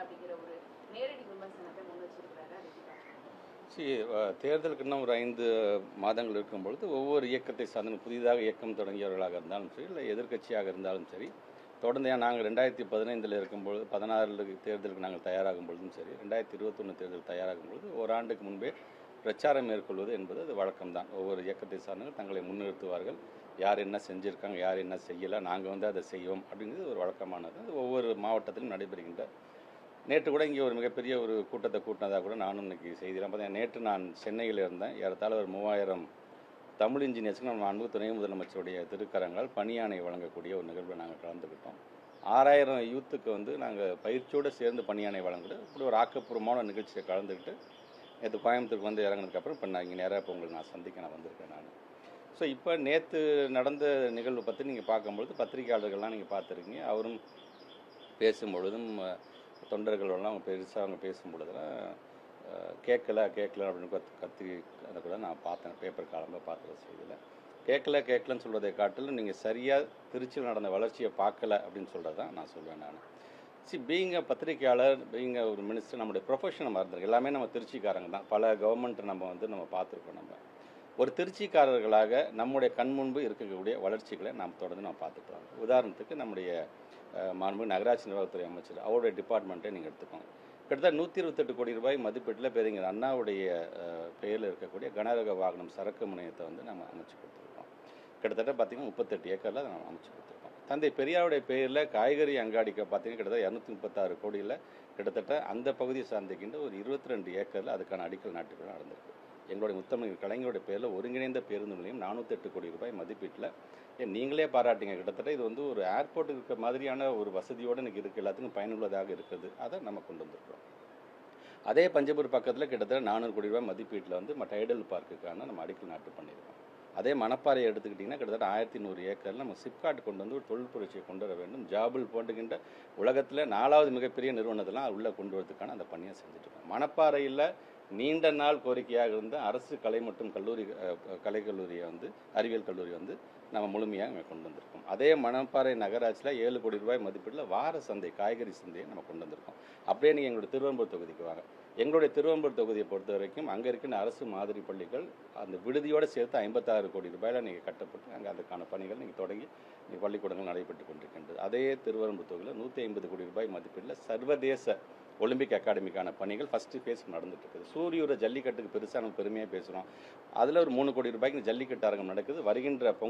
அப்படிங்கிற ஒரு நேரடி விமர்சனத்தை முன் வச்சிருக்கிறாரு தேர்தலுக்கு இன்னும் ஒரு ஐந்து மாதங்கள் இருக்கும் பொழுது ஒவ்வொரு இயக்கத்தை சார்ந்த புதிதாக இயக்கம் தொடங்கியவர்களாக இருந்தாலும் சரி இல்லை எதிர்க்கட்சியாக இருந்தாலும் சரி தொடர்ந்து நாங்கள் ரெண்டாயிரத்தி பதினைந்தில் இருக்கும்பொழுது பதினாறில் தேர்தலுக்கு நாங்கள் தயாராகும் பொழுதும் சரி ரெண்டாயிரத்தி இருபத்தொன்று தேர்தல் தயாராகும் பொழுது ஓராண்டுக்கு முன்பே பிரச்சாரம் மேற்கொள்வது என்பது அது வழக்கம்தான். ஒவ்வொரு இயக்கத்தை சார்ந்தவர்கள் தங்களை முன்னிறுத்துவார்கள். யார் என்ன செஞ்சுருக்காங்க யார் என்ன செய்யலை நாங்கள் வந்து அதை செய்வோம் அப்படிங்கிறது ஒரு வழக்கமானது. அது ஒவ்வொரு மாவட்டத்திலும் நடைபெறுகின்ற நேற்று கூட இங்கே ஒரு மிகப்பெரிய ஒரு கூட்டத்தை கூட்டினதாக கூட நானும் இன்னைக்கு செய்தியெல்லாம் பார்த்தேன். நேற்று நான் சென்னையில் இருந்தேன். ஏறத்தாழ ஒரு மூவாயிரம் தமிழ் இன்ஜினியர்ஸ்க்கு நம்ம அன்பு துணை முதலமைச்சருடைய திருக்கரங்களால் பணியாணை வழங்கக்கூடிய ஒரு நிகழ்வில் நாங்கள் கலந்துக்கிட்டோம். ஆறாயிரம் யூத்துக்கு வந்து நாங்கள் பயிற்சியோடு சேர்ந்து பணியாணை வழங்கிட்டு இப்படி ஒரு ஆக்கப்பூர்வமான நிகழ்ச்சியை கலந்துக்கிட்டு நேற்று கோயம்புத்தூருக்கு வந்து இறங்கினதுக்கப்புறம் இப்போ நான் இங்கே நேராக இப்போ உங்களுக்கு நான் சந்திக்க நான் வந்திருக்கேன் நான். ஸோ இப்போ நேற்று நடந்த நிகழ்வு பற்றி நீங்கள் பார்க்கும்பொழுது பத்திரிகையாளர்கள்லாம் நீங்கள் பார்த்துருக்கீங்க. அவரும் பேசும் தொண்டர்களோட அவங்க பெருசாக அவங்க பேசும் கேட்கல கேட்கல அப்படின்னு கத்து கத்தி அதை கூட நான் பார்த்தேன். பேப்பர் காலமாக பார்க்குற செய்தியில். கேட்கல கேட்கலன்னு சொல்கிறதை காட்டிலும் நீங்கள் சரியாக திருச்சியில் நடந்த வளர்ச்சியை பார்க்கல அப்படின்னு சொல்கிறது தான் நான் சொல்வேன் நான். சி பீங்க பத்திரிகையாளர் பீங்க ஒரு மினிஸ்டர் நம்முடைய ப்ரொஃபஷன் நம்ம இருந்திருக்கு. எல்லாமே நம்ம திருச்சிக்காரங்க தான். பல கவர்மெண்ட்டை நம்ம வந்து நம்ம பார்த்துருக்கோம் நம்ம. ஒரு திருச்சிக்காரர்களாக நம்முடைய கண் முன்பு இருக்கக்கூடிய வளர்ச்சிகளை நாம் தொடர்ந்து நாம் பார்த்துட்டு வரோம் உதாரணத்துக்கு நம்முடைய மாண்பு நகராட்சி நிர்வாகத்துறை அமைச்சர் அவருடைய டிபார்ட்மெண்ட்டை நீங்கள் எடுத்துக்கோங்க. கிட்டத்தட்ட நூற்றி இருபத்தெட்டு கோடி ரூபாய் மதிப்பீட்டில் பெரியங்க அண்ணாவுடைய பெயரில் இருக்கக்கூடிய கனரக வாகனம் சரக்கு முனையத்தை வந்து நம்ம அமைச்சு கொடுத்துருக்கோம். கிட்டத்தட்ட பார்த்திங்கன்னா முப்பத்தெட்டு ஏக்கரில் அதை நம்ம அமைச்சு கொடுத்துருக்கோம். தந்தை பெரியாருடைய பெயரில் காய்கறி அங்காடிக்கு பார்த்தீங்கன்னா கிட்டத்தட்ட இரநூத்தி முப்பத்தாறு கோடியில் கிட்டத்தட்ட அந்த பகுதியை சார்ந்திருக்கின்ற ஒரு இருபத்தி ரெண்டு ஏக்கரில் அதுக்கான அடிக்கல் நாட்டு விழா நடந்திருக்கு. எங்களுடைய முத்தமிழ் கலைஞருடைய பேரில் ஒருங்கிணைந்த பேருந்து நிலையம் நானூற்றெட்டு கோடி ரூபாய் மதிப்பீட்டில். ஏன் நீங்களே பாராட்டிங்க. கிட்டத்தட்ட இது வந்து ஒரு ஏர்போர்ட் இருக்க மாதிரியான ஒரு வசதியோடு எனக்கு இருக்குது எல்லாத்துக்கும் பயனுள்ளதாக இருக்குது. அதை நம்ம கொண்டு வந்திருக்கிறோம். அதே பஞ்சபூர் பக்கத்தில் கிட்டத்தட்ட நானூறு கோடி ரூபாய் மதிப்பீட்டில் வந்து நம்ம டைடல் பார்க்குக்கான நம்ம அடிக்கல் நாட்டு பண்ணியிருக்கோம். அதே மணப்பாறையை எடுத்துக்கிட்டிங்கன்னா கிட்டத்தட்ட ஆயிரத்தி நூறு ஏக்கரில் நம்ம சிப்காட் கொண்டு வந்து ஒரு தொழில் புரட்சியை கொண்டு வர வேண்டும். ஜாபுல் போன்றுகின்ற உலகத்தில் நாலாவது மிகப்பெரிய நிறுவனத்தெல்லாம் உள்ளே கொண்டு வரதுக்கான அந்த பணியை செஞ்சுட்டு இருக்கோம். மணப்பாறையில் நீண்ட நாள் கோரிக்கையாக இருந்த அரசு கலை மற்றும் கல்லூரி கலை கல்லூரியை வந்து அறிவியல் கல்லூரி வந்து நம்ம முழுமையாக கொண்டு வந்திருக்கோம். அதே மணப்பாறை நகராட்சியில் ஏழு கோடி ரூபாய் மதிப்பீட்டில் வார சந்தை காய்கறி சந்தையை நம்ம கொண்டு வந்திருக்கோம். அப்படியே நீங்கள் எங்களுடைய திருவம்பூர் தொகுதிக்கு வாங்க. எங்களுடைய திருவம்பூர் தொகுதியை பொறுத்த வரைக்கும் அங்கே இருக்கிற அரசு மாதிரி பள்ளிகள் அந்த விடுதியோடு சேர்த்து ஐம்பத்தாறு கோடி ரூபாயில் நீங்கள் கட்டப்பட்டு அங்கே அதுக்கான பணிகள் நீங்கள் தொடங்கி நீங்கள் பள்ளிக்கூடங்கள் நடைபெற்று கொண்டிருக்கின்றது. அதே திருவரம்பூர் தொகுதியில் நூற்றி ஐம்பது கோடி ரூபாய் மதிப்பீட்டில் சர்வதேச ஒலிம்பிக் அகாடமிக்கான பணிகள் ஃபஸ்ட்டு ஃபேஸ் நடந்துட்டு இருக்குது சூரியூர ஜல்லிக்கட்டுக்கு பெருசாக நம்ம பெருமையாக பேசுகிறோம் அதில் ஒரு மூணு கோடி ரூபாய்க்கு ஜல்லிக்கட்டு அரங்கம் நடக்குது. வருகின்ற பொங்கல்